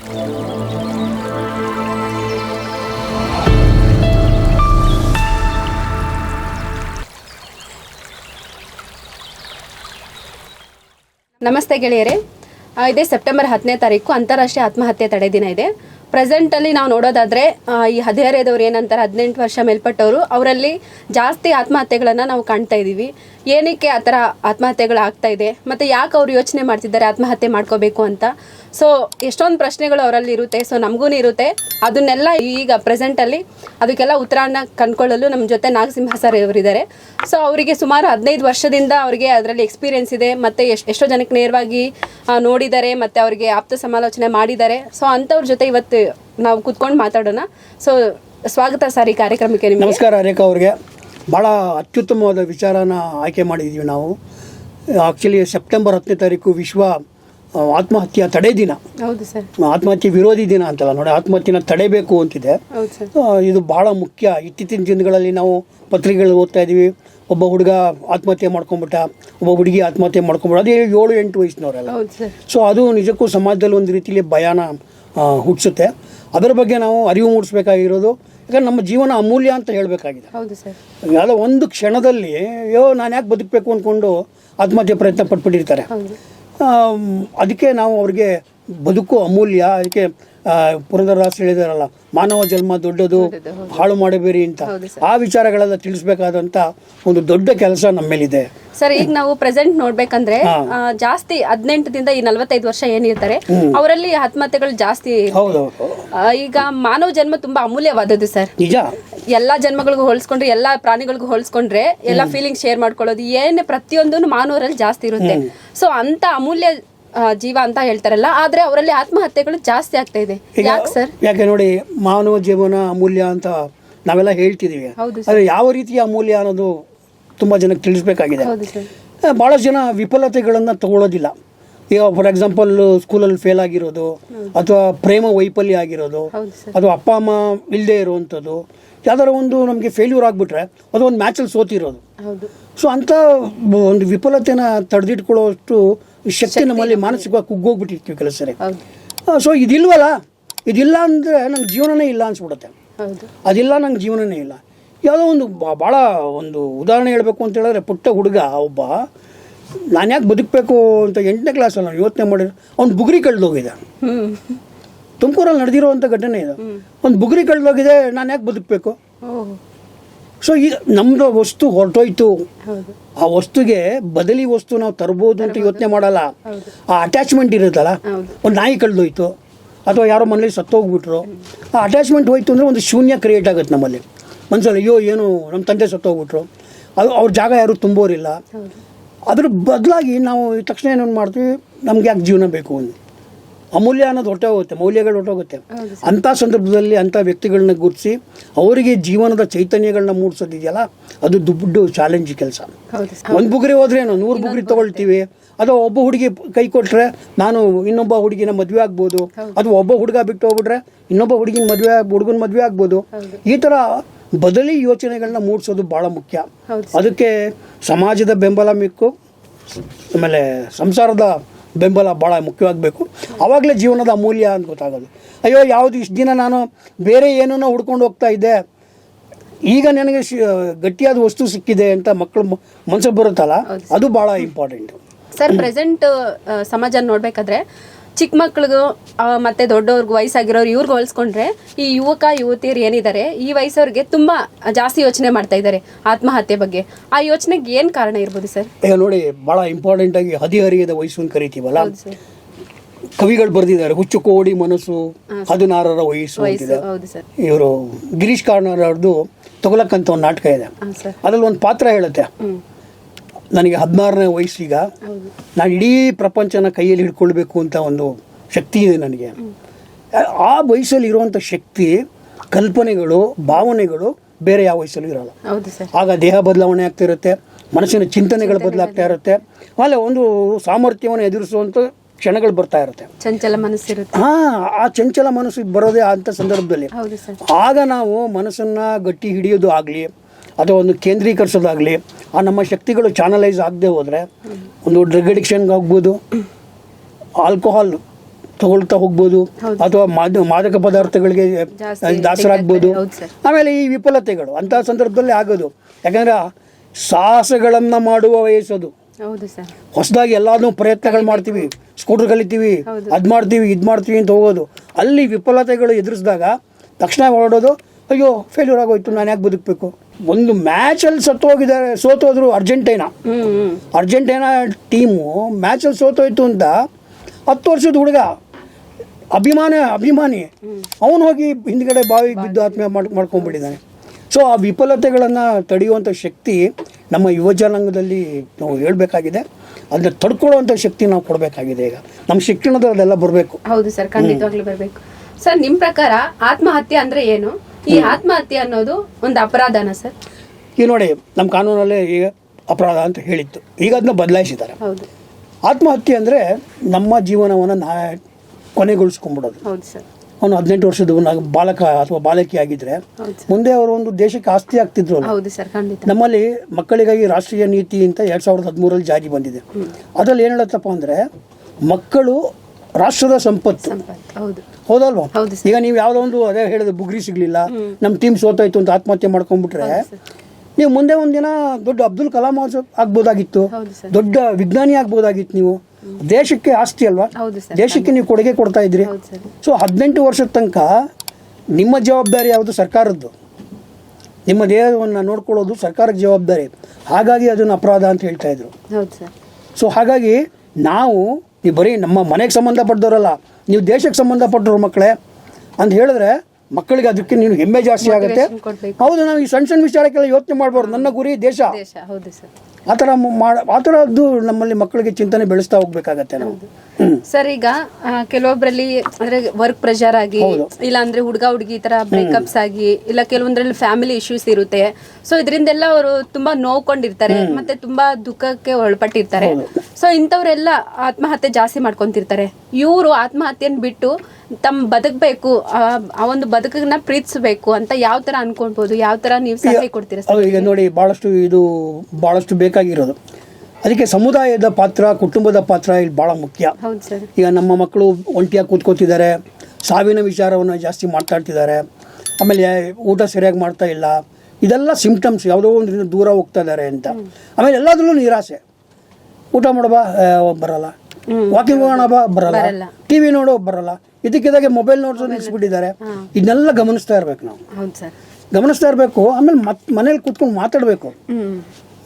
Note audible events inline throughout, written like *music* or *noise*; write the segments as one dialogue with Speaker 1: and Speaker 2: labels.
Speaker 1: ನಮಸ್ತೆ ಗೆಳೆಯರೇ. ಇದೆ ಸೆಪ್ಟೆಂಬರ್ ಹತ್ತನೇ ತಾರೀಕು ಅಂತಾರಾಷ್ಟ್ರೀಯ ಆತ್ಮಹತ್ಯೆ ತಡೆ ದಿನ ಇದೆ. ಪ್ರೆಸೆಂಟಲ್ಲಿ ನಾವು ನೋಡೋದಾದರೆ ಈ ಹದಿಹರೆಯದವ್ರು ಏನಂತಾರೆ, ಹದಿನೆಂಟು ವರ್ಷ ಮೇಲ್ಪಟ್ಟವರು, ಅವರಲ್ಲಿ ಜಾಸ್ತಿ ಆತ್ಮಹತ್ಯೆಗಳನ್ನು ನಾವು ಕಾಣ್ತಾ ಇದ್ದೀವಿ. ಏನಕ್ಕೆ ಆ ಥರ ಆತ್ಮಹತ್ಯೆಗಳು ಆಗ್ತಾ ಇದೆ? ಮತ್ತು ಯಾಕೆ ಅವ್ರು ಯೋಚನೆ ಮಾಡ್ತಿದ್ದಾರೆ ಆತ್ಮಹತ್ಯೆ ಮಾಡ್ಕೋಬೇಕು ಅಂತ? ಸೊ ಎಷ್ಟೊಂದು ಪ್ರಶ್ನೆಗಳು ಅವರಲ್ಲಿ ಇರುತ್ತೆ. ಸೊ ನಮಗೂ ಇರುತ್ತೆ. ಅದನ್ನೆಲ್ಲ ಈಗ ಪ್ರೆಸೆಂಟಲ್ಲಿ ಅದಕ್ಕೆಲ್ಲ ಉತ್ತರನ ಕಂಡ್ಕೊಳ್ಳಲು ನಮ್ಮ ಜೊತೆ ನಾಗಸಿಂಹ ಸರ್ ಇವರಿದ್ದಾರೆ ಸೊ ಅವರಿಗೆ ಸುಮಾರು ಹದಿನೈದು ವರ್ಷದಿಂದ ಅವರಿಗೆ ಅದರಲ್ಲಿ ಎಕ್ಸ್ಪೀರಿಯೆನ್ಸ್ ಇದೆ. ಮತ್ತು ಎಷ್ಟು, ಎಷ್ಟೋ ಜನಕ್ಕೆ ನೇರವಾಗಿ ನೋಡಿದ್ದಾರೆ. ಮತ್ತು ಅವರಿಗೆ ಆಪ್ತ ಸಮಾಲೋಚನೆ ಮಾಡಿದ್ದಾರೆ. ಸೊ ಅಂಥವ್ರ ಜೊತೆ ಇವತ್ತು ನಾವು ಕುತ್ಕೊಂಡು ಮಾತಾಡೋಣ. ಸೊ ಸ್ವಾಗತ ಸರ್ ಈ ಕಾರ್ಯಕ್ರಮಕ್ಕೆ
Speaker 2: ನಮಸ್ಕಾರ ರೇಖಾ ಅವ್ರಿಗೆ. ಭಾಳ ಅತ್ಯುತ್ತಮವಾದ ವಿಚಾರನ ಆಯ್ಕೆ ಮಾಡಿದ್ದೀವಿ ನಾವು. ಆ್ಯಕ್ಚುಲಿ ಸೆಪ್ಟೆಂಬರ್ ಹತ್ತನೇ ತಾರೀಕು ವಿಶ್ವ ಆತ್ಮಹತ್ಯೆ ತಡೆ ದಿನ. ಆತ್ಮಹತ್ಯೆ ವಿರೋಧಿ ದಿನ ಅಂತಲ್ಲ ನೋಡಿ ಆತ್ಮಹತ್ಯೆನ ತಡೆಬೇಕು ಅಂತಿದೆ. ಇದು ಭಾಳ ಮುಖ್ಯ. ಇತ್ತೀಚಿನ ದಿನಗಳಲ್ಲಿ ನಾವು ಪತ್ರಿಕೆಗಳು ಓದ್ತಾ ಇದ್ದೀವಿ. ಒಬ್ಬ ಹುಡುಗ ಆತ್ಮಹತ್ಯೆ ಮಾಡ್ಕೊಂಬಿಟ್ಟ ಒಬ್ಬ ಹುಡುಗಿ ಆತ್ಮಹತ್ಯೆ ಮಾಡ್ಕೊಂಬಿಟ್ಟ ಅದೇ ಏಳು ಎಂಟು ವಯಸ್ಸಿನವರೆಲ್ಲ. ಸೊ ಅದು ನಿಜಕ್ಕೂ ಸಮಾಜದಲ್ಲಿ ಒಂದು ರೀತಿಯಲ್ಲಿ ಭಯಾನ ಹುಟ್ಟಿಸುತ್ತೆ. ಅದರ ಬಗ್ಗೆ ನಾವು ಅರಿವು ಮೂಡಿಸ್ಬೇಕಾಗಿರೋದು ಯಾಕಂದ್ರೆ ನಮ್ಮ ಜೀವನ ಅಮೂಲ್ಯ ಅಂತ ಹೇಳಬೇಕಾಗಿದೆ.
Speaker 1: ಹೌದು ಸರ್.
Speaker 2: ಯಾವುದೋ ಒಂದು ಕ್ಷಣದಲ್ಲಿ ಅಯ್ಯೋ ನಾನು ಯಾಕೆ ಬದುಕಬೇಕು ಅಂದ್ಕೊಂಡು ಆತ್ಮಹತ್ಯೆ ಪ್ರಯತ್ನ ಪಟ್ಬಿಟ್ಟಿರ್ತಾರೆ. ಅದಕ್ಕೆ ನಾವು ಅವ್ರಿಗೆ ಬದುಕು ಅಮೂಲ್ಯ ಅದಕ್ಕೆ ಪುರಂದರದಾಸ್ ಹೇಳಿದಾರಲ್ಲ ಮಾನವ ಜನ್ಮ ದೊಡ್ಡದು ಹಾಳು ಮಾಡಬೇಡಿ ಅಂತ. ಆ ವಿಚಾರಗಳೆಲ್ಲ ತಿಳಿಸಬೇಕಾದಂತ ಒಂದು ದೊಡ್ಡ ಕೆಲಸ ನಮ್ಮೇಲಿದೆ.
Speaker 1: ಸರ್ ಈಗ ನಾವು ಪ್ರೆಸೆಂಟ್ ನೋಡ್ಬೇಕಂದ್ರೆ ಜಾಸ್ತಿ ಹದಿನೆಂಟದಿಂದ ಈ ನಲವತ್ತೈದು ವರ್ಷ ಏನಿರ್ತಾರೆ ಅವರಲ್ಲಿ ಆತ್ಮಹತ್ಯೆಗಳು ಜಾಸ್ತಿ
Speaker 2: ಹೌದು
Speaker 1: ಈಗ ಮಾನವ ಜನ್ಮ ತುಂಬಾ ಅಮೂಲ್ಯವಾದದ್ದು ಸರ್.
Speaker 2: ನಿಜ?
Speaker 1: ಎಲ್ಲಾ ಜನ್ಮಗಳಿಗೂ ಹೋಲಿಸ್ಕೊಂಡ್ರೆ ಎಲ್ಲಾ ಪ್ರಾಣಿಗಳಿಗೂ ಹೋಲಿಸ್ಕೊಂಡ್ರೆ ಎಲ್ಲಾ ಫೀಲಿಂಗ್ ಶೇರ್ ಮಾಡ್ಕೊಳ್ಳೋದು ಏನೇ ಪ್ರತಿಯೊಂದು ಮಾನವರಲ್ಲಿ ಜಾಸ್ತಿ ಇರುತ್ತೆ. ಸೊ ಅಂತ ಅಮೂಲ್ಯ ಜೀವ ಅಂತ ಹೇಳ್ತಾರಲ್ಲ ಆದ್ರೆ ಅವರಲ್ಲಿ ಆತ್ಮಹತ್ಯೆಗಳು ಜಾಸ್ತಿ ಆಗ್ತಾ ಇದೆ. ಯಾಕೆ ಸರ್?
Speaker 2: ಯಾಕೆ ನೋಡಿ ಮಾನವ ಜೀವನ ಅಮೂಲ್ಯ ಅಂತ ನಾವೆಲ್ಲ
Speaker 1: ಹೇಳ್ತಿದೀವಿ
Speaker 2: ಆದರೆ ಯಾವ ರೀತಿಯ ಅಮೂಲ್ಯ ಅನ್ನೋದು ತುಂಬಾ ಜನಕ್ಕೆ ತಿಳಿಸ್ಬೇಕಾಗಿದೆ. ಭಾಳಷ್ಟು ಜನ ವಿಫಲತೆಗಳನ್ನ ತಗೊಳ್ಳೋದಿಲ್ಲ ಈಗ ಫಾರ್ ಎಕ್ಸಾಂಪಲ್ ಸ್ಕೂಲಲ್ಲಿ ಫೇಲ್ ಆಗಿರೋದು ಅಥವಾ ಪ್ರೇಮ ವೈಫಲ್ಯ ಆಗಿರೋದು ಅಥವಾ ಅಪ್ಪ ಅಮ್ಮ ಇಲ್ಲದೆ ಇರುವಂಥದ್ದು ಯಾವ್ದಾರ ಒಂದು ನಮಗೆ ಫೇಲ್ಯೂರ್ ಆಗಿಬಿಟ್ರೆ ಅದು ಒಂದು ಮ್ಯಾಚಲ್ಲಿ ಸೋತಿರೋದು. ಸೊ ಅಂಥ ಒಂದು ವಿಫಲತೆನ ತಡೆದಿಟ್ಕೊಳ್ಳೋಷ್ಟು ಶಕ್ತಿ ನಮ್ಮಲ್ಲಿ ಮಾನಸಿಕವಾಗಿ ಕುಗ್ಗೋಗ್ಬಿಟ್ಟಿರ್ತೀವಿ ಕೆಲಸ ಸರಿ ಸೊ ಇದಿಲ್ವಲ್ಲ? ಇದಿಲ್ಲ ಅಂದರೆ ನಂಗೆ ಜೀವನನೇ ಇಲ್ಲ ಅನ್ಸ್ಬಿಡುತ್ತೆ. ಅದಿಲ್ಲ ನಂಗೆ ಜೀವನನೇ ಇಲ್ಲ. ಯಾವುದೋ ಒಂದು ಭಾಳ ಒಂದು ಉದಾಹರಣೆ ಹೇಳಬೇಕು ಅಂತ ಹೇಳಿದ್ರೆ ಪುಟ್ಟ ಹುಡುಗ ಒಬ್ಬ ನಾನು ಯಾಕೆ ಬದುಕಬೇಕು ಅಂತ ಎಂಟನೇ ಕ್ಲಾಸಲ್ಲಿ ನಾನು ಯೋಚನೆ ಮಾಡಿದ್ರು ಅವ್ನು ಬುಗುರಿ ಕಳೆದೋಗಿದೆ. ತುಮಕೂರಲ್ಲಿ ನಡೆದಿರುವಂಥ ಘಟನೆ ಇದು. ಒಂದು ಬುಗುರಿ ಕಳೆದೋಗಿದೆ ನಾನು ಯಾಕೆ ಬದುಕಬೇಕು? ಸೊ ಈಗ ನಮ್ಮದು ವಸ್ತು ಹೊರಟೋಯ್ತು. ಆ ವಸ್ತುಗೆ ಬದಲಿ ವಸ್ತು ನಾವು ತರ್ಬೋದು ಅಂತ ಯೋಚನೆ ಮಾಡಲ್ಲ. ಆ ಅಟ್ಯಾಚ್ಮೆಂಟ್ ಇರುತ್ತಲ್ಲ ಒಂದು ನಾಯಿ ಕಳೆದೋಯ್ತು ಅಥವಾ ಯಾರೋ ಮನೇಲಿ ಸತ್ತೋಗ್ಬಿಟ್ರು ಆ ಅಟ್ಯಾಚ್ಮೆಂಟ್ ಹೋಯ್ತು ಅಂದರೆ ಒಂದು ಶೂನ್ಯ ಕ್ರಿಯೇಟ್ ಆಗುತ್ತೆ ನಮ್ಮಲ್ಲಿ. ಮನಸ್ಸಲ್ಲಿ ಅಯ್ಯೋ ಏನು ನಮ್ಮ ತಂದೆ ಸತ್ತೋಗ್ಬಿಟ್ರು. ಅದು ಅವ್ರ ಜಾಗ ಯಾರು ತುಂಬೋರಿಲ್ಲ. ಅದ್ರ ಬದಲಾಗಿ ನಾವು ತಕ್ಷಣ ಏನೇನು ಮಾಡ್ತೀವಿ? ನಮ್ಗೆ ಯಾಕೆ ಜೀವನ ಬೇಕು ಅಂತ. ಅಮೂಲ್ಯ ಅನ್ನೋದು ಹೊರಟೋಗುತ್ತೆ ಮೌಲ್ಯಗಳು
Speaker 1: ಹೊಟ್ಟೋಗುತ್ತೆ
Speaker 2: ಅಂಥ ಸಂದರ್ಭದಲ್ಲಿ ಅಂಥ ವ್ಯಕ್ತಿಗಳನ್ನ ಗುರುತಿಸಿ ಅವರಿಗೆ ಜೀವನದ ಚೈತನ್ಯಗಳನ್ನ ಮೂಡಿಸೋದಿದೆಯಲ್ಲ ಅದು ದುಡ್ಡು ಚಾಲೆಂಜ್ ಕೆಲಸ. ಒಂದು ಬುಗುರಿ ಹೋದ್ರೇನು ನೂರು ಬುಗುರಿ ತಗೊಳ್ತೀವಿ. ಅದು ಒಬ್ಬ ಹುಡುಗಿ ಕೈ ಕೊಟ್ಟರೆ ನಾನು ಇನ್ನೊಬ್ಬ ಹುಡುಗಿನ ಮದುವೆ ಆಗ್ಬೋದು. ಅದು ಒಬ್ಬ ಹುಡುಗ ಬಿಟ್ಟು ಹೋಗ್ಬಿಟ್ರೆ ಇನ್ನೊಬ್ಬ ಹುಡುಗಿನ ಮದುವೆ ಹುಡುಗನ ಮದುವೆ ಆಗ್ಬೋದು. ಈ ಥರ ಬದಲಿ ಯೋಚನೆಗಳನ್ನ ಮೂಡಿಸೋದು ಭಾಳ ಮುಖ್ಯ. ಅದಕ್ಕೆ ಸಮಾಜದ ಬೆಂಬಲ ಮಿಕ್ಕು ಆಮೇಲೆ ಸಂಸಾರದ ಬೆಂಬಲ ಭಾಳ ಮುಖ್ಯವಾಗಬೇಕು. ಆವಾಗಲೇ ಜೀವನದ ಅಮೂಲ್ಯ ಅಂತ ಗೊತ್ತಾಗೋದು. ಅಯ್ಯೋ ಯಾವುದು ಇಷ್ಟು ದಿನ ನಾನು ಬೇರೆ ಏನನ್ನೋ ಹುಡ್ಕೊಂಡು ಹೋಗ್ತಾ ಇದ್ದೆ. ಈಗ ನನಗೆ ಶಿ- ಗಟ್ಟಿಯಾದ ವಸ್ತು ಸಿಕ್ಕಿದೆ ಅಂತ ಮಕ್ಕಳು ಮನಸ್ಸಿಗೆ ಬರುತ್ತಲ್ಲ ಅದು ಭಾಳ ಇಂಪಾರ್ಟೆಂಟ್
Speaker 1: ಸರ್ ಪ್ರೆಸೆಂಟ್ ಸಮಾಜ ನೋಡ್ಬೇಕಾದ್ರೆ ಚಿಕ್ಕ ಮಕ್ಳಿಗೂ ಮತ್ತೆ ದೊಡ್ಡವ್ರಿಗೂ ವಯಸ್ಸಾಗಿರೋರು ಇವ್ರಿಗೆ ಹೋಲಿಸ್ಕೊಂಡ್ರೆ ಈ ಯುವಕ ಯುವತಿಯರು ಏನಿದ್ದಾರೆ ಈ ವಯಸ್ಸವ್ರಿಗೆ ತುಂಬಾ ಜಾಸ್ತಿ ಯೋಚನೆ ಮಾಡ್ತಾ ಇದ್ದಾರೆ ಆತ್ಮಹತ್ಯೆ ಬಗ್ಗೆ. ಆ ಯೋಚನೆಗೆ ಏನ್ ಕಾರಣ ಇರ್ಬೋದು ಸರ್?
Speaker 2: ಈಗ ನೋಡಿ ಭಾಳ ಇಂಪಾರ್ಟೆಂಟ್ ಆಗಿ ಹದಿಹರಿಯದ ವಯಸ್ಸು ಅಂತ ಕರಿತೀವಲ್ಲ ಕವಿಗಳು ಬರೆದಿದ್ದಾರೆ ಹುಚ್ಚು ಕೋಡಿ ಮನಸ್ಸು ಹದಿನಾರರ ವಯಸ್ಸು ಅಂತಿದೆ. ಇವರು ಗಿರೀಶ್ ಕಾರ್ನಾಡ್ ಅವ್ರದ್ದು ತಗೊಳಕ್ಕಂತ ಒಂದು ನಾಟಕ ಇದೆ. ಅದ್ರಲ್ಲಿ ಒಂದು ಪಾತ್ರ ಹೇಳುತ್ತೆ. ನನಗೆ ಹದಿನಾರನೇ ವಯಸ್ಸೀಗ ನಾನು ಇಡೀ ಪ್ರಪಂಚನ ಕೈಯಲ್ಲಿ ಹಿಡ್ಕೊಳ್ಬೇಕು ಅಂತ ಒಂದು ಶಕ್ತಿ ಇದೆ ನನಗೆ. ಆ ವಯಸ್ಸಲ್ಲಿ ಇರುವಂಥ ಶಕ್ತಿ ಕಲ್ಪನೆಗಳು ಭಾವನೆಗಳು ಬೇರೆ ಯಾವ ವಯಸ್ಸಲ್ಲೂ ಇರಲ್ಲ. ಆಗ ದೇಹ ಬದಲಾವಣೆ ಆಗ್ತಾ ಇರುತ್ತೆ ಮನಸ್ಸಿನ ಚಿಂತನೆಗಳು ಬದಲಾಗ್ತಾ ಇರುತ್ತೆ. ಆಮೇಲೆ ಒಂದು ಸಾಮರ್ಥ್ಯವನ್ನು ಎದುರಿಸುವಂಥ ಕ್ಷಣಗಳು ಬರ್ತಾ ಇರುತ್ತೆ.
Speaker 1: ಚಂಚಲ ಮನಸ್ಸಿರುತ್ತೆ.
Speaker 2: ಹಾ ಆ ಚಂಚಲ ಮನಸ್ಸು ಬರೋದೇ ಅಂತ ಸಂದರ್ಭದಲ್ಲಿ. ಆಗ ನಾವು ಮನಸ್ಸನ್ನ ಗಟ್ಟಿ ಹಿಡಿಯೋದು ಆಗಲಿ ಅಥವಾ ಒಂದು ಕೇಂದ್ರೀಕರಿಸೋದಾಗಲಿ ಆ ನಮ್ಮ ಶಕ್ತಿಗಳು ಚಾನಲೈಸ್ ಆಗದೆ ಹೋದರೆ ಒಂದು ಡ್ರಗ್ ಅಡಿಕ್ಷನ್ಗೆ ಆಗ್ಬೋದು ಆಲ್ಕೋಹಾಲ್ ತಗೊಳ್ತಾ ಹೋಗ್ಬೋದು ಅಥವಾ ಮಾದ ಮಾದಕ ಪದಾರ್ಥಗಳಿಗೆ ದಾಸರಾಗ್ಬೋದು. ಆಮೇಲೆ ಈ ವಿಫಲತೆಗಳು ಅಂತಹ ಸಂದರ್ಭದಲ್ಲಿ ಆಗೋದು. ಯಾಕಂದ್ರೆ ಸಾಹಸಗಳನ್ನು ಮಾಡುವ ವಯಸ್ಸದು ಹೊಸದಾಗಿ ಎಲ್ಲಾನು ಪ್ರಯತ್ನಗಳು ಮಾಡ್ತೀವಿ ಸ್ಕೂಟರ್ ಕಲಿತೀವಿ ಅದು ಮಾಡ್ತೀವಿ ಇದು ಮಾಡ್ತೀವಿ ಅಂತ ಹೋಗೋದು. ಅಲ್ಲಿ ವಿಫಲತೆಗಳು ಎದುರಿಸಿದಾಗ ತಕ್ಷಣ ಹೊರಡೋದು ಅಯ್ಯೋ ಫೇಲ್ಯೂರ್ ಆಗೋಯ್ತು ನಾನು ಯಾಕೆ ಬದುಕಬೇಕು? ಒಂದು ಮ್ಯಾಚಲ್ಲಿ ಸತ್ತೋಗಿದ್ದಾರೆ ಸೋತೋದ್ರು ಅರ್ಜೆಂಟೈನಾ. ಅರ್ಜೆಂಟೈನಾ ಟೀಮು ಮ್ಯಾಚಲ್ಲಿ ಸೋತೋಯ್ತು ಅಂತ ಹತ್ತು ವರ್ಷದ ಹುಡುಗ ಅಭಿಮಾನ ಅಭಿಮಾನಿ. ಅವನು ಹೋಗಿ ಹಿಂದ್ಗಡೆ ಬಾವಿ. ಬಿದ್ದು ಆತ್ಮಹತ್ಯೆ ಮಾಡ್ ಮಾಡ್ಕೊಂಡ್ಬಿಟ್ಟಿದ್ದಾನೆ. ಸೊ ಆ ವಿಫಲತೆಗಳನ್ನು ತಡೆಯುವಂಥ ಶಕ್ತಿ ನಮ್ಮ ಯುವ ಜನಾಂಗದಲ್ಲಿ ನಾವು ಹೇಳಬೇಕಾಗಿದೆ. ಅದನ್ನ ತಡ್ಕೊಳ್ಳುವಂಥ ಶಕ್ತಿ ನಾವು ಕೊಡಬೇಕಾಗಿದೆ ಈಗ. ನಮ್ಮ ಶಿಕ್ಷಣದಲ್ಲಿ ಅದೆಲ್ಲ ಬರಬೇಕು.
Speaker 1: ಹೌದು ಸರ್ ಖಂಡಿತವಾಗ್ಲೂ ಬರಬೇಕು. ಸರ್ ನಿಮ್ಮ ಪ್ರಕಾರ ಆತ್ಮಹತ್ಯೆ ಅಂದ್ರೆ ಏನು? ಈ ಆತ್ಮಹತ್ಯೆ ಅನ್ನೋದು ಒಂದು ಅಪರಾಧನ ಸರ್?
Speaker 2: ಈಗ ನೋಡಿ ನಮ್ಮ ಕಾನೂನಲ್ಲೇ ಈಗ ಅಪರಾಧ ಅಂತ ಹೇಳಿತ್ತು. ಈಗ ಅದನ್ನ ಬದಲಾಯಿಸಿದ್ದಾರೆ.
Speaker 1: ಹೌದು.
Speaker 2: ಆತ್ಮಹತ್ಯೆ ಅಂದರೆ ನಮ್ಮ ಜೀವನವನ್ನು ನಾ ಕೊನೆಗೊಳಿಸ್ಕೊಂಡ್ಬಿಡೋದು.
Speaker 1: ಹೌದು ಸರ್.
Speaker 2: ಅವನು ಹದಿನೆಂಟು ವರ್ಷದ ಒಂದು ಬಾಲಕ ಅಥವಾ ಬಾಲಕಿ ಆಗಿದ್ರೆ ಮುಂದೆ ಅವರು ಒಂದು ದೇಶಕ್ಕೆ ಆಸ್ತಿ ಆಗ್ತಿದ್ರು ಅಲ್ಲ.
Speaker 1: ಹೌದು ಸರ್ ಖಂಡಿತ.
Speaker 2: ನಮ್ಮಲ್ಲಿ ಮಕ್ಕಳಿಗಾಗಿ ರಾಷ್ಟ್ರೀಯ ನೀತಿ ಅಂತ ಎರಡ್ ಸಾವಿರದ ಹದಿಮೂರಲ್ಲಿ ಜಾರಿ ಬಂದಿದೆ. ಅದ್ರಲ್ಲಿ ಏನು ಹೇಳುತ್ತಪ್ಪ ಅಂದ್ರೆ ಮಕ್ಕಳು ರಾಷ್ಟ್ರದ ಸಂಪತ್ತು.
Speaker 1: ಸಂಪತ್ ಹೌದು.
Speaker 2: ಹೌದಲ್ವಾ? ಈಗ ನೀವು ಯಾವುದೋ ಒಂದು ಅದೇ ಹೇಳಿದ ಬುಗ್ರಿ ಸಿಗ್ಲಿಲ್ಲ ನಮ್ಮ ಟೀಮ್ ಸೋತಾಯ್ತು ಅಂತ ಆತ್ಮಹತ್ಯೆ ಮಾಡ್ಕೊಂಡ್ಬಿಟ್ರೆ ನೀವು ಮುಂದೆ ಒಂದಿನ ದೊಡ್ಡ ಅಬ್ದುಲ್ ಕಲಾಂ ಅವ್ರು ಆಗ್ಬೋದಾಗಿತ್ತು ದೊಡ್ಡ ವಿಜ್ಞಾನಿ ಆಗ್ಬೋದಾಗಿತ್ತು ನೀವು. ದೇಶಕ್ಕೆ ಆಸ್ತಿ ಅಲ್ವಾ? ದೇಶಕ್ಕೆ ನೀವು ಕೊಡುಗೆ ಕೊಡ್ತಾ ಇದ್ರಿ. ಸೊ ಹದಿನೆಂಟು ವರ್ಷದ ತನಕ ನಿಮ್ಮ ಜವಾಬ್ದಾರಿ ಯಾವುದು? ಸರ್ಕಾರದ್ದು. ನಿಮ್ಮ ದೇಹವನ್ನು ನೋಡ್ಕೊಳ್ಳೋದು ಸರ್ಕಾರದ ಜವಾಬ್ದಾರಿ. ಹಾಗಾಗಿ ಅದನ್ನು ಅಪರಾಧ ಅಂತ ಹೇಳ್ತಾ ಇದ್ರು. ಸೊ ಹಾಗಾಗಿ ನಾವು ನೀವು ಬರೀ ನಮ್ಮ ಮನೆಗೆ ಸಂಬಂಧಪಟ್ಟದವರಲ್ಲ ನೀವು ದೇಶಕ್ಕೆ ಸಂಬಂಧಪಟ್ಟವ್ರು ಮಕ್ಕಳೇ ಅಂತ ಹೇಳಿದ್ರೆ ಮಕ್ಕಳಿಗೆ ಅದಕ್ಕೆ ನೀನು ಹೆಮ್ಮೆ ಜಾಸ್ತಿ ಆಗುತ್ತೆ. ಹೌದು ನಾವು ಈ ಸಣ್ಣ ಸಣ್ಣ ವಿಚಾರಕ್ಕೆಲ್ಲ ಯೋಚನೆ ಮಾಡ್ಬಾರ್ದು. ನನ್ನ ಗುರಿ ದೇಶ.
Speaker 1: ದೇಶ ಹೌದು ಸರ್.
Speaker 2: ಆ ಥರ ಮಾಡ ಆ ಥರದ್ದು ನಮ್ಮಲ್ಲಿ ಮಕ್ಕಳಿಗೆ ಚಿಂತನೆ ಬೆಳೆಸ್ತಾ ಹೋಗ್ಬೇಕಾಗತ್ತೆ ನಾವು.
Speaker 1: ಸರ್ ಈಗ ಕೆಲವೊಬ್ಬರಲ್ಲಿ ಕೆಲವೊಬ್ರಲ್ಲಿ ಅಂದ್ರೆ ವರ್ಕ್ ಪ್ರೆಷರ್ ಆಗಿ ಇಲ್ಲ ಅಂದ್ರೆ ಹುಡುಗ ಹುಡುಗಿ ಈ ತರ ಬ್ರೇಕಪ್ಸ್ ಆಗಿ ಇಲ್ಲ ಕೆಲವೊಂದ್ರಲ್ಲಿ ಫ್ಯಾಮಿಲಿ ಇಶ್ಯೂಸ್ ಇರುತ್ತೆ. ಸೊ ಇದರಿಂದೆಲ್ಲ ಅವರು ತುಂಬಾ ನೋವ್ಕೊಂಡಿರ್ತಾರೆ ಮತ್ತೆ ತುಂಬಾ ದುಃಖಕ್ಕೆ ಒಳಪಟ್ಟಿರ್ತಾರೆ. ಸೊ ಇಂಥವ್ರೆಲ್ಲ ಆತ್ಮಹತ್ಯೆ ಜಾಸ್ತಿ ಮಾಡ್ಕೊಂತಿರ್ತಾರೆ. ಇವರು ಆತ್ಮಹತ್ಯೆಯನ್ನು ಬಿಟ್ಟು ತಮ್ಮ ಬದುಕಬೇಕು ಆ ಒಂದು ಬದುಕನ್ನ ಪ್ರೀತಿಸಬೇಕು ಅಂತ ಯಾವ ತರ ಅನ್ಕೊಳ್ಬಹುದು ಯಾವ ತರ ನೀವು ಸಲಹೆ ಕೊಡ್ತೀರಾ ಸರ್
Speaker 2: ಈಗ ನೋಡಿ ಬಹಳಷ್ಟು ಇದು ಭಾಳಷ್ಟು ಬೇಕಾಗಿರೋದು. ಅದಕ್ಕೆ ಸಮುದಾಯದ ಪಾತ್ರ ಕುಟುಂಬದ ಪಾತ್ರ ಇಲ್ಲಿ ಭಾಳ ಮುಖ್ಯ. ಈಗ ನಮ್ಮ ಮಕ್ಕಳು ಒಂಟಿಯಾಗಿ ಕೂತ್ಕೋತಿದ್ದಾರೆ ಸಾವಿನ ವಿಚಾರವನ್ನು ಜಾಸ್ತಿ ಮಾತಾಡ್ತಿದ್ದಾರೆ ಆಮೇಲೆ ಊಟ ಸರಿಯಾಗಿ ಮಾಡ್ತಾ ಇಲ್ಲ. ಇದೆಲ್ಲ ಸಿಂಪ್ಟಮ್ಸ್ ಯಾವುದೋ ಒಂದರಿಂದ ದೂರ ಹೋಗ್ತಾ ಇದ್ದಾರೆ ಅಂತ. ಆಮೇಲೆ ಎಲ್ಲದರಲ್ಲೂ ನಿರಾಸೆ. ಊಟ ಮಾಡೋಬಾ ಬರಲ್ಲ. ವಾಕಿಂಗ್ ಹೋಗೋಣ ಬಾ ಬರಲ್ಲ. ಟಿ ವಿ ನೋಡೋ ಬರಲ್ಲ. ಇದಕ್ಕಿದಾಗೆ ಮೊಬೈಲ್ ನೋಡ್ಸೋದು ನಿಲ್ಲಿಸ್ಬಿಟ್ಟಿದ್ದಾರೆ ಇದನ್ನೆಲ್ಲ ಗಮನಿಸ್ತಾ ಇರ್ಬೇಕು ನಾವು. ಗಮನಿಸ್ತಾ ಇರಬೇಕು. ಆಮೇಲೆ ಮತ್ ಮನೇಲಿ ಕೂತ್ಕೊಂಡು ಮಾತಾಡಬೇಕು.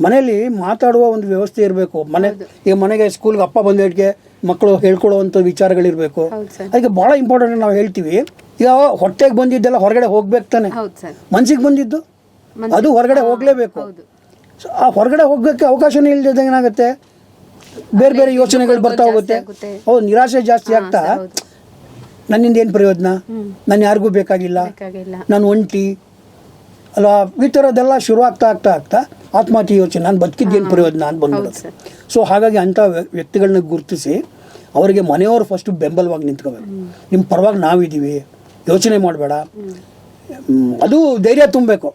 Speaker 2: ಮನೆಯಲ್ಲಿ ಮಾತಾಡುವ ಒಂದು ವ್ಯವಸ್ಥೆ ಇರಬೇಕು. ಮನೆ ಈಗ ಮನೆಗೆ ಸ್ಕೂಲ್ಗೆ ಅಪ್ಪ ಬಂದೇಟ್ಗೆ ಮಕ್ಕಳು ಹೇಳ್ಕೊಳ್ಳುವಂಥ ವಿಚಾರಗಳಿರಬೇಕು. ಅದಕ್ಕೆ ಭಾಳ ಇಂಪಾರ್ಟೆಂಟ್ ನಾವು ಹೇಳ್ತೀವಿ. ಈಗ ಹೊಟ್ಟೆಗೆ ಬಂದಿದ್ದೆಲ್ಲ ಹೊರಗಡೆ ಹೋಗ್ಬೇಕು ತಾನೆ. ಮನ್ಸಿಗೆ ಬಂದಿದ್ದು? ಅದು ಹೊರಗಡೆ ಹೋಗಲೇಬೇಕು. ಆ ಹೊರಗಡೆ ಹೋಗ್ಬೇಕು ಅವಕಾಶನೇ ಇಲ್ಲದೆ ಏನಾಗುತ್ತೆ? ಬೇರೆ ಬೇರೆ ಯೋಚನೆಗಳು ಬರ್ತಾ ಹೋಗುತ್ತೆ. ಹೌದು ನಿರಾಶೆ ಜಾಸ್ತಿ ಆಗ್ತಾ? ನನ್ನಿಂದ ಏನು ಪ್ರಯೋಜನ? ನಾನು ಯಾರಿಗೂ ಬೇಕಾಗಿಲ್ಲ.
Speaker 1: ಬೇಕಾಗಿಲ್ಲ.
Speaker 2: ನಾನು ಒಂಟಿ. ಅಲ್ವಾ ಈ ಥರದ್ದೆಲ್ಲ ಶುರು ಆಗ್ತಾ ಆಗ್ತಾ ಆಗ್ತಾ ಆತ್ಮಹತ್ಯೆ ಯೋಚನೆ. ನಾನು ಬದುಕಿದ್ದೇನು ಪ್ರಯೋಜನ? ಅಂತ ಬಂದ್ಬಿಡುತ್ತೆ ಸೊ ಹಾಗಾಗಿ ಅಂಥ ವ್ಯ- ವ್ಯಕ್ತಿಗಳನ್ನ ಗುರುತಿಸಿ ಅವರಿಗೆ ಮನೆಯವರು ಫಸ್ಟ್ ಬೆಂಬಲವಾಗಿ ನಿಂತ್ಕೋಬೇಕು. ನಿಮ್ಮ ಪರವಾಗಿ ನಾವಿದ್ದೀವಿ ಯೋಚನೆ ಮಾಡಬೇಡ. ಅದು ಧೈರ್ಯ ತುಂಬಬೇಕು.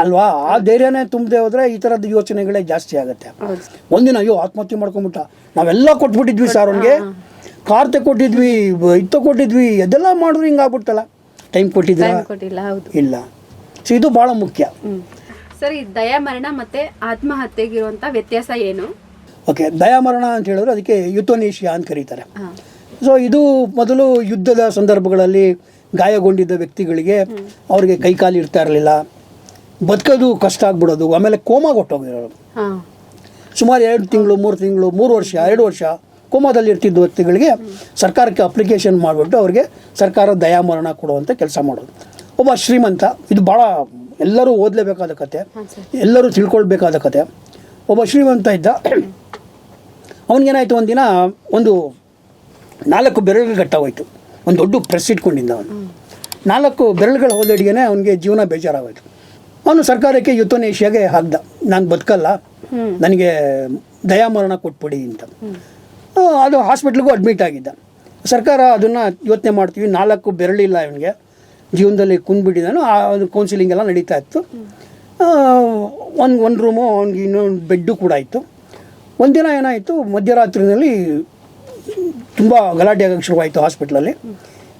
Speaker 2: ಅಲ್ವಾ? ಆ ಧೈರ್ಯನೇ ತುಂಬದೆ ಹೋದ್ರೆ ಈ ಥರದ ಯೋಚನೆಗಳೇ ಜಾಸ್ತಿ ಆಗುತ್ತೆ. ಒಂದಿನ ಅಯ್ಯೋ ಆತ್ಮಹತ್ಯೆ ಮಾಡ್ಕೊಂಬಿಟ್ಟ. ನಾವೆಲ್ಲ ಕೊಟ್ಬಿಟ್ಟಿದ್ವಿ ಸರ್ ಅವ್ನಿಗೆ. ಕಾರ್ ತಗೊಟ್ಟಿದ್ವಿ ಇದು ತಗೊಟ್ಟಿದ್ವಿ ಅದೆಲ್ಲ ಮಾಡಿದ್ರು ಹಿಂಗೆ ಆಗ್ಬಿಡ್ತಲ್ಲ ಟೈಮ್
Speaker 1: ಹೌದು.
Speaker 2: ಇಲ್ಲ. ಸೊ ಇದು ಭಾಳ ಮುಖ್ಯ.
Speaker 1: ಸರ್ ಈ ದಯಾಮರಣ ಮತ್ತೆ ಆತ್ಮಹತ್ಯೆಗಿರುವಂತ ವ್ಯತ್ಯಾಸ ಏನು?
Speaker 2: ಓಕೆ ದಯಾಮರಣ ಅಂತ ಹೇಳಿದ್ರೆ ಅದಕ್ಕೆ ಯುತೋನೇಷಿಯಾ ಅಂತ ಕರೀತಾರೆ. ಸೊ ಇದು ಮೊದಲು ಯುದ್ಧದ ಸಂದರ್ಭಗಳಲ್ಲಿ ಗಾಯಗೊಂಡಿದ್ದ ವ್ಯಕ್ತಿಗಳಿಗೆ ಅವರಿಗೆ ಕೈಕಾಲು ಇರ್ತಾ ಇರಲಿಲ್ಲ. ಬದುಕೋದು ಕಷ್ಟ ಆಗ್ಬಿಡೋದು ಆಮೇಲೆ ಕೋಮಾ
Speaker 1: ಕೊಟ್ಟೋಗಿರೋರು.
Speaker 2: ಸುಮಾರು ಎರಡು ತಿಂಗಳು ಮೂರು ತಿಂಗಳು ಮೂರು ವರ್ಷ ಎರಡು ವರ್ಷ ಕೋಮಾದಲ್ಲಿ ಇರ್ತಿದ್ದ ವ್ಯಕ್ತಿಗಳಿಗೆ ಸರ್ಕಾರಕ್ಕೆ ಅಪ್ಲಿಕೇಶನ್ ಮಾಡಿಬಿಟ್ಟು ಅವರಿಗೆ ಸರ್ಕಾರ ದಯಾಮರಣ ಕೊಡುವಂಥ ಕೆಲಸ ಮಾಡೋದು. ಒಬ್ಬ ಶ್ರೀಮಂತ ಇದು ಭಾಳ ಎಲ್ಲರೂ ಓದಲೇಬೇಕಾದ ಕತೆ. ಎಲ್ಲರೂ ತಿಳ್ಕೊಳ್ಬೇಕಾದ ಕತೆ. ಒಬ್ಬ ಶ್ರೀಮಂತ ಇದ್ದ. ಅವನಿಗೇನಾಯಿತು ಒಂದಿನ ಒಂದು ನಾಲ್ಕು ಬೆರಳುಗಳು ಗಟ್ಟಾಗೋಯ್ತು ಒಂದು ದೊಡ್ಡ ಪ್ರೆಸ್ ಇಟ್ಕೊಂಡಿದ್ದ ಅವನು. ನಾಲ್ಕು ಬೆರಳುಗಳು ಹೋದಡಿಗೆ ಅವನಿಗೆ ಜೀವನ ಬೇಜಾರಾಗೋಯ್ತು. ಅವನು ಸರ್ಕಾರಕ್ಕೆ ಯುತೋನೇಷಿಯಾಗೆ ಹಾಕ್ದ. ನಾನು ಬದುಕಲ್ಲ. ನನಗೆ ದಯಾಮರಣ ಕೊಟ್ಬಿಡಿ ಅಂತ. ಅದು ಹಾಸ್ಪಿಟ್ಲಿಗೂ ಅಡ್ಮಿಟ್ ಆಗಿದ್ದ. ಸರ್ಕಾರ ಅದನ್ನು ಯೋಚನೆ ಮಾಡ್ತೀವಿ. ನಾಲ್ಕು ಬೆರಳಿಲ್ಲ ಇವನಿಗೆ. ಜೀವನದಲ್ಲಿ ಕುಂದ್ಬಿಟ್ಟಿದ್ದಾನು ಆ ಒಂದು ಕೌನ್ಸಿಲಿಂಗ್ ಎಲ್ಲ ನಡೀತಾ ಇತ್ತು. ಒಂದು ಒಂದು ರೂಮು ಅವ್ನಿಗೆ ಇನ್ನೊಂದು ಬೆಡ್ಡು ಕೂಡ ಇತ್ತು ಒಂದಿನ ಏನಾಯಿತು, ಮಧ್ಯರಾತ್ರಿನಲ್ಲಿ ತುಂಬ ಗಲಾಟೆ ಆಗಕ್ಕೆ ಶುರುವಾಯಿತು ಹಾಸ್ಪಿಟ್ಲಲ್ಲಿ